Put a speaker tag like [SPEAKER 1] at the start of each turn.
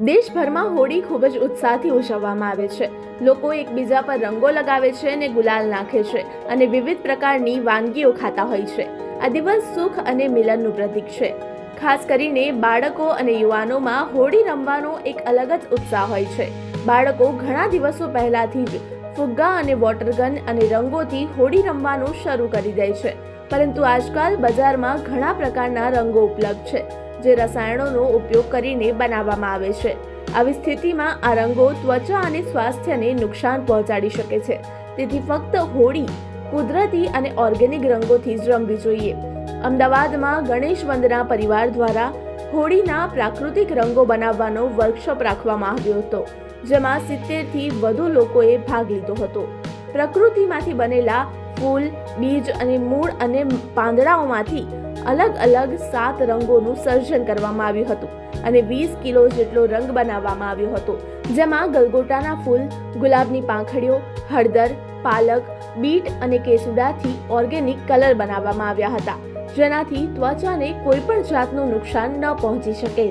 [SPEAKER 1] દેશભરમાં હોળી ખૂબ જ ઉત્સાહથી ઉજવવામાં આવે છે. લોકો એકબીજા પર રંગો લગાવે છે અને ગુલાલ નાખે છે અને વિવિધ પ્રકારની વાનગીઓ ખાતા હોય છે. આ દિવસ સુખ અને મિલનનું પ્રતીક છે. ખાસ કરીને બાળકો અને યુવાનોમાં હોળી રમવાનો એક અલગ જ ઉત્સાહ હોય છે. બાળકો ઘણા દિવસો પહેલાથી જ ફુગ્ગા અને વોટરગન અને રંગોથી હોળી રમવાનું શરૂ કરી દે છે. પરંતુ આજકાલ બજારમાં ઘણા પ્રકારના રંગો ઉપલબ્ધ છે. જે રસાયણોનો ઉપયોગ કરીને બનાવવામાં આવે છે. આવી સ્થિતિમાં આ રંગો ત્વચા અને સ્વાસ્થ્યને નુકસાન પહોંચાડી શકે છે. તેથી ફક્ત હોળી, કુદરતી અને ઓર્ગેનિક રંગોથી જ રમવી જોઈએ. અમદાવાદમાં ગણેશ વંદના પરિવાર દ્વારા હોળીના પ્રાકૃતિક રંગો બનાવવાનો વર્કશોપ રાખવામાં આવ્યો હતો, જેમાં સિત્તેરથી વધુ લોકોએ ભાગ લીધો હતો. પ્રકૃતિમાંથી બનેલા ફૂલ, બીજ અને મૂળ અને પાંદડાઓમાંથી અલગ અલગ સાત રંગોનું સર્જન કરવામાં આવ્યું હતું અને વીસ કિલો જેટલો રંગ બનાવવામાં આવ્યો હતો, જેમાં ગલગોટાના ફૂલ, ગુલાબની પાંખડીઓ, હળદર, પાલક, બીટ અને કેસુડાથી ઓર્ગેનિક કલર બનાવવામાં આવ્યા હતા, જેનાથી ત્વચાને કોઈ પણ જાતનું નુકસાન ન પહોંચી શકે.